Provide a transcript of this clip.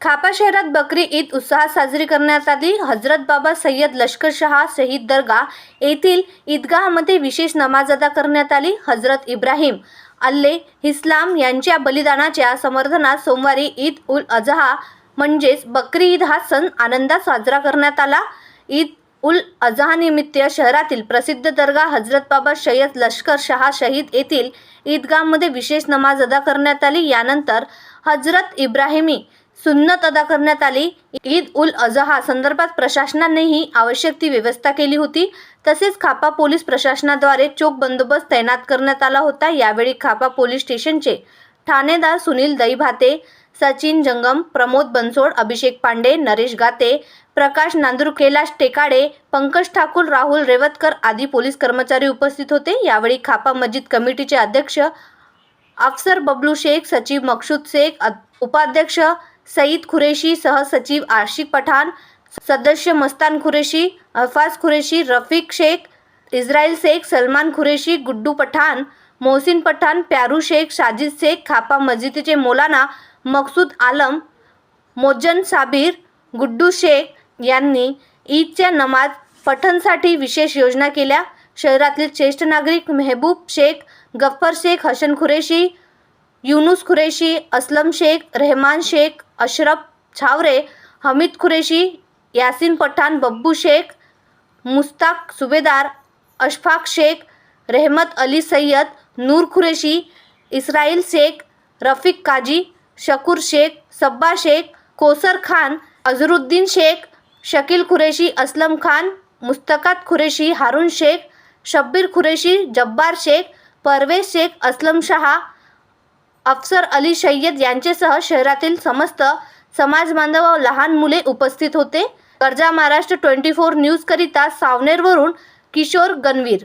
खापा शहरात बकरी ईद उत्साहात साजरी करण्यात आली हजरत बाबा सय्यद लष्कर शहा शहीद दर्गा येथील ईदगाहमध्ये विशेष नमाज अदा करण्यात आली. हजरत इब्राहिम अल्ले इस्लाम यांच्या बलिदानाच्या समर्थनात सोमवारी ईद उल अजहा म्हणजेच बकरी ईद हा सण आनंदात साजरा करण्यात आला. ईद उल अजहानिमित्त शहरातील प्रसिद्ध दर्गा हजरत बाबा सय्यद लष्कर शहा शहीद येथील ईदगाहमध्ये विशेष नमाज अदा करण्यात आली. यानंतर हजरत इब्राहिमी सुन्नत अदा करण्यात आली. ईद उल अजहा संदर्भात प्रशासनानेही आवश्यक ती व्यवस्था केली होती. तसेच खापा पोलीस प्रशासनाद्वारे चोख बंदोबस्त तैनात करण्यात आला होता. यावेळी खापा पोलीस स्टेशनचे ठाणेदार सुनील दैभाते सचिन जंगम प्रमोद बनसोड अभिषेक पांडे नरेश गाते प्रकाश नांदूर कैलाश टेकाडे पंकज ठाकूर राहुल रेवतकर आदी पोलीस कर्मचारी उपस्थित होते. यावेळी खापा मस्जिद कमिटीचे अध्यक्ष अफसर बबलू शेख सचिव मकसूद शेख उपाध्यक्ष सईद खुरेशी सहसचिव आशिक पठाण सदस्य मस्तान खुरेशी अफाज खुरेशी रफिक शेख इस्राईल शेख सलमान खुरेशी गुड्डू पठाण मोहसिन पठाण प्यारू शेख साजिद शेख खापा मस्जिदीचे मौलाना मकसूद आलम मोज्जन साबीर गुड्डू शेख यांनी ईदच्या नमाज पठणसाठी विशेष योजना केल्या. शहरातील ज्येष्ठ नागरिक मेहबूब शेख गफ्फर शेख हसन खुरेशी युनुस खुरेशी असलम शेख रहमान शेख अशरफ छावरे हमीद खुरेशी यासिन पठाण बब्बू शेख मुस्ताक सुभेदार अशफाक शेख रहमत अली सय्यद नूर खुरेशी इस्राईल शेख रफिक काजी शकूर शेख सब्बा शेख कोसर खान अझरुद्दीन शेख शकील खुरेशी असलम खान मुस्तकात खुरेशी हारून शेख शब्बीर खुरेशी जब्बार शेख परवेज शेख असलम शहा अफसर अली सय्यद यांचेसह शहरातील समस्त समाजबांधव व लहान मुले उपस्थित होते. कर्जा महाराष्ट्र ट्वेंटी फोर न्यूजकरिता सावनेरवरून किशोर गणवीर